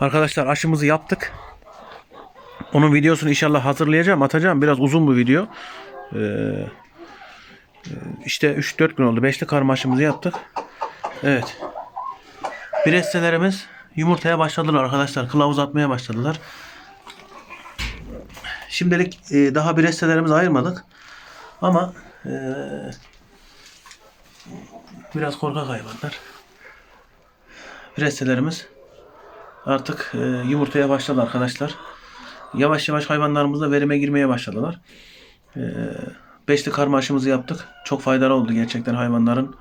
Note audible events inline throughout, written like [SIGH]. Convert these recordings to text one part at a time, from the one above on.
Arkadaşlar aşımızı yaptık. Onun videosunu inşallah hazırlayacağım, atacağım. Biraz uzun bu video. Ee, e, işte 3-4 gün oldu. Beşli karma aşımızı yaptık. Evet. Birestelerimiz yumurtaya başladılar arkadaşlar. Kılavuz atmaya başladılar. Şimdilik e, daha birestelerimizi ayırmadık. Ama e, biraz korkak hayvanlar. Birestelerimiz artık e, yumurtaya başladı arkadaşlar. Yavaş yavaş hayvanlarımız da verime girmeye başladılar. E, beşli karma yaptık. Çok faydalı oldu gerçekten hayvanların.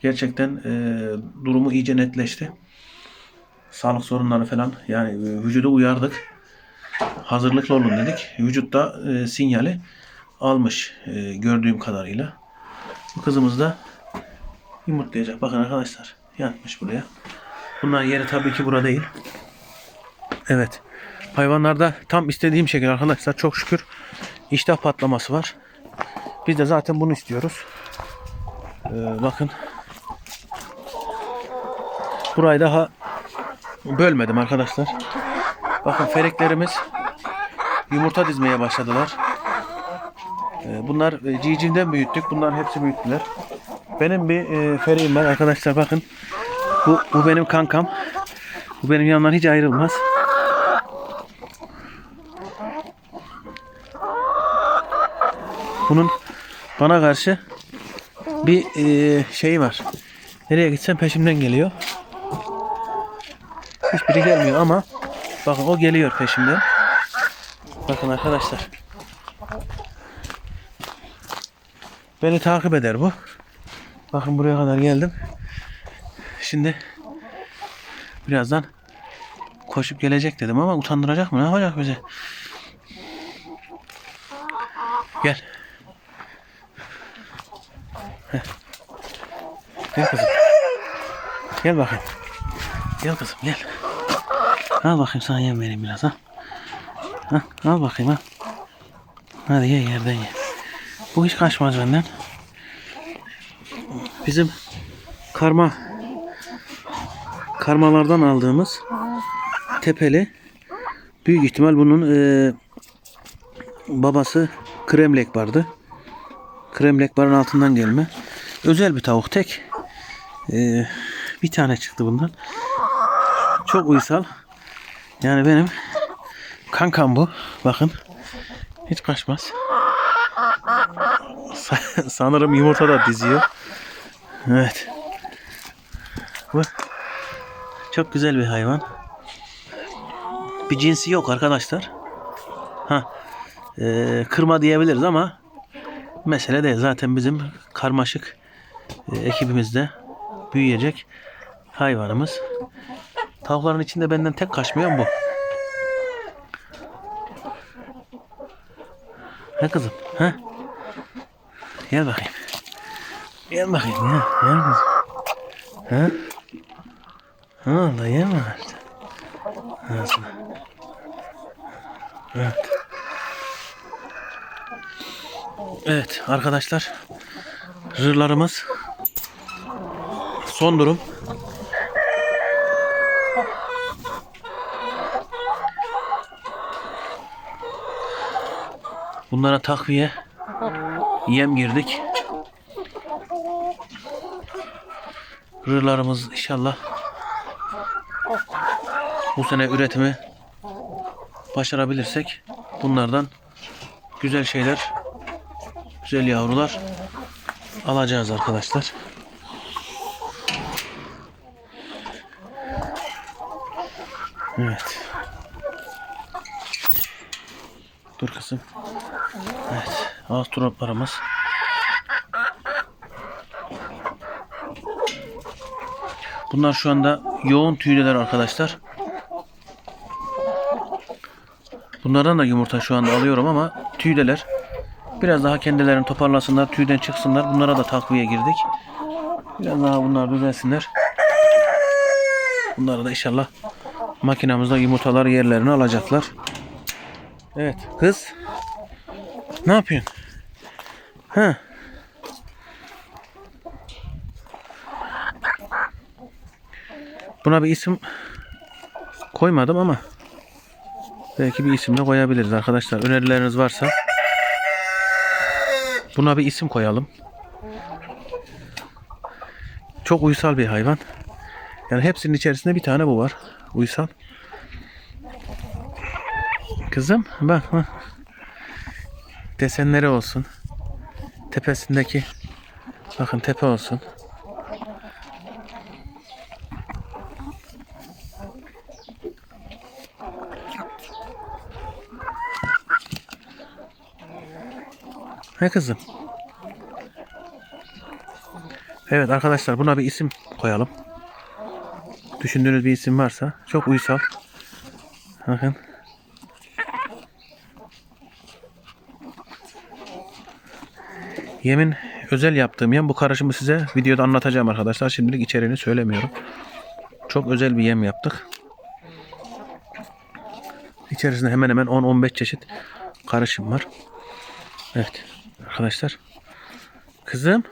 Gerçekten e, durumu iyice netleşti. Sağlık sorunları falan yani e, vücudu uyardık. Hazırlıklı olun dedik. Vücutta e, sinyali almış e, gördüğüm kadarıyla. Bu kızımız da yumurtlayacak. Bakın arkadaşlar yatmış buraya. Bunların yeri tabii ki burada değil. Evet. Hayvanlarda tam istediğim şekilde arkadaşlar çok şükür iştah patlaması var. Biz de zaten bunu istiyoruz. Ee, bakın. Burayı daha bölmedim arkadaşlar. Bakın feriklerimiz yumurta dizmeye başladılar. Ee, bunlar e, civcivden büyüttük. Bunlar hepsi büyüttüler. Benim bir e, feriğim var arkadaşlar bakın. Bu, bu benim kankam. Bu benim yanımdan hiç ayrılmaz. Bunun bana karşı bir e, şeyi var. Nereye gitsem peşimden geliyor. Hiçbiri gelmiyor ama bakın o geliyor peşimden. Bakın arkadaşlar. Beni takip eder bu. Bakın buraya kadar geldim. Şimdi birazdan koşup gelecek dedim ama utandıracak mı? Ne yapacak bize? Gel. Gel kızım. Gel bakayım. Gel kızım gel. Al bakayım sana yem vereyim biraz ha. ha al bakayım ha. Hadi ye yerden ye. Bu hiç kaçmaz benden. Bizim karma karmalardan aldığımız tepeli büyük ihtimal bunun e, babası kremlek vardı. Kremlek barın altından gelme. Özel bir tavuk tek. E, bir tane çıktı bundan. Çok uysal. Yani benim kankam bu. Bakın. Hiç kaçmaz. Sa- [LAUGHS] Sanırım yumurta da diziyor. Evet. Bu çok güzel bir hayvan. Bir cinsi yok arkadaşlar. Ha, e, kırma diyebiliriz ama mesele değil. Zaten bizim karmaşık ekibimizde büyüyecek hayvanımız. Tavukların içinde benden tek kaçmayan bu. Ne kızım? Ha? Gel bakayım. Gel bakayım ya. Gel kızım. Ha? Ha da yeme artık. Ağzına. Evet. Evet arkadaşlar. Rırlarımız son durum. Bunlara takviye yem girdik. Rırlarımız inşallah bu sene üretimi başarabilirsek bunlardan güzel şeyler, güzel yavrular alacağız arkadaşlar. Evet. Dur kızım. Evet. Ağız turaplarımız. Bunlar şu anda yoğun tüydeler arkadaşlar. Bunlardan da yumurta şu anda alıyorum ama tüydeler. Biraz daha kendilerini toparlasınlar, tüyden çıksınlar. Bunlara da takviye girdik. Biraz daha bunlar düzelsinler. Bunları da inşallah makinamızda yumurtalar yerlerini alacaklar. Evet kız. Ne yapıyorsun? Ha? Buna bir isim koymadım ama belki bir isim de koyabiliriz arkadaşlar. Önerileriniz varsa buna bir isim koyalım. Çok uysal bir hayvan. Yani hepsinin içerisinde bir tane bu var. Uysal. Kızım bak bak. Desenleri olsun. Tepesindeki bakın tepe olsun. He kızım. Evet arkadaşlar buna bir isim koyalım. Düşündüğünüz bir isim varsa çok uysal. Bakın. Yemin özel yaptığım yem bu karışımı size videoda anlatacağım arkadaşlar. Şimdilik içeriğini söylemiyorum. Çok özel bir yem yaptık. İçerisinde hemen hemen 10-15 çeşit karışım var. Evet arkadaşlar. Kızım.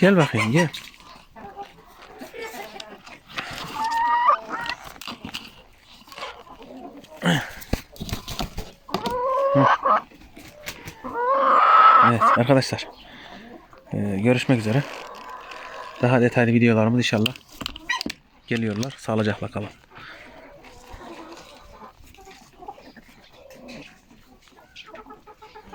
Gel bakayım gel. Evet arkadaşlar. Ee, görüşmek üzere. Daha detaylı videolarımız inşallah geliyorlar. Sağlıcakla kalın.